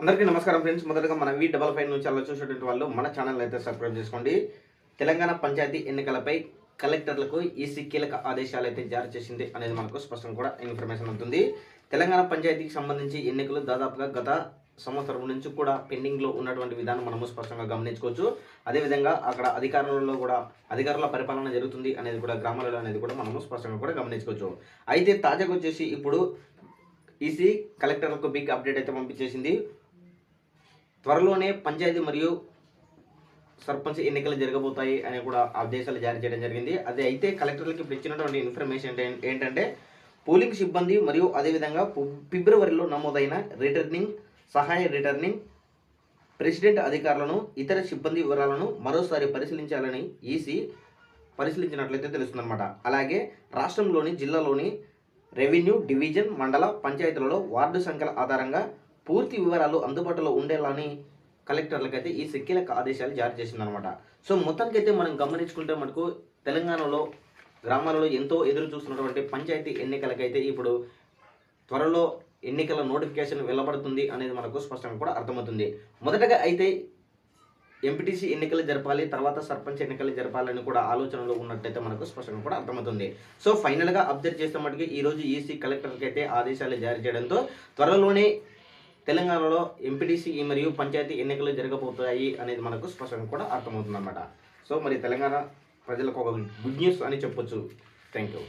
అందరికీ నమస్కారం ఫ్రెండ్స్. మొదటగా మన వి డబల్ ఫైవ్ నుంచి అలా చూసేటువంటి వాళ్ళు మన ఛానల్ అయితే సబ్స్క్రైబ్ చేసుకోండి. తెలంగాణ పంచాయతీ ఎన్నికలపై కలెక్టర్లకు ఈసీ కీలక ఆదేశాలు అయితే జారీ చేసింది అనేది మనకు స్పష్టంగా కూడా ఇన్ఫర్మేషన్ ఉంటుంది. తెలంగాణ పంచాయతీకి సంబంధించి ఎన్నికలు దాదాపుగా గత సంవత్సరం నుంచి కూడా పెండింగ్లో ఉన్నటువంటి విధానం మనము స్పష్టంగా గమనించుకోవచ్చు. అదేవిధంగా అక్కడ అధికారులలో కూడా అధికారుల పరిపాలన జరుగుతుంది అనేది కూడా గ్రామాలలో అనేది కూడా మనము స్పష్టంగా కూడా గమనించుకోవచ్చు. అయితే తాజాగా వచ్చేసి ఇప్పుడు ఈసీ కలెక్టర్లకు బిగ్ అప్డేట్ అయితే పంపించేసింది. త్వరలోనే పంచాయతీ మరియు సర్పంచ్ ఎన్నికలు జరగబోతాయి అని కూడా ఆదేశాలు జారీ చేయడం జరిగింది. అది అయితే కలెక్టర్లకు ఇప్పుడు ఇచ్చినటువంటి ఇన్ఫర్మేషన్ ఏంటంటే పోలింగ్ సిబ్బంది మరియు అదేవిధంగా ఫిబ్రవరిలో నమోదైన రిటర్నింగ్ సహాయ రిటర్నింగ్ ప్రెసిడెంట్ అధికారులను ఇతర సిబ్బంది వివరాలను మరోసారి పరిశీలించాలని ఈసీ పరిశీలించినట్లయితే తెలుస్తుందన్నమాట. అలాగే రాష్ట్రంలోని జిల్లాలోని రెవెన్యూ డివిజన్ మండల పంచాయతీలలో వార్డు సంఖ్యల ఆధారంగా పూర్తి వివరాలు అందుబాటులో ఉండేలాని కలెక్టర్లకైతే ఈ కీలక ఆదేశాలు జారీ చేసిందనమాట సో మొత్తానికైతే మనం గమనించుకుంటే మనకు తెలంగాణలో గ్రామాలలో ఎంతో ఎదురు చూస్తున్నటువంటి పంచాయతీ ఎన్నికలకైతే ఇప్పుడు త్వరలో ఎన్నికల నోటిఫికేషన్ వెళ్ళబడుతుంది అనేది మనకు స్పష్టంగా కూడా అర్థమవుతుంది. మొదటగా అయితే ఎంపీటీసీ ఎన్నికలు జరపాలి తర్వాత సర్పంచ్ ఎన్నికలు జరపాలని కూడా ఆలోచనలో ఉన్నట్టయితే మనకు స్పష్టంగా కూడా అర్థమవుతుంది. సో ఫైనల్గా అబ్జర్వ్ చేస్తే మటుకు ఈరోజు ఈసీ కలెక్టర్కి అయితే ఆదేశాలు జారీ చేయడంతో త్వరలోనే తెలంగాణలో ఎంపీటీసీ మరియు పంచాయతీ ఎన్నికలు జరగబోతాయి అనేది మనకు స్పష్టంగా కూడా అర్థమవుతుందన్నమాట. సో మరి తెలంగాణ ప్రజలకు ఒక గుడ్ న్యూస్ అని చెప్పొచ్చు. Thank you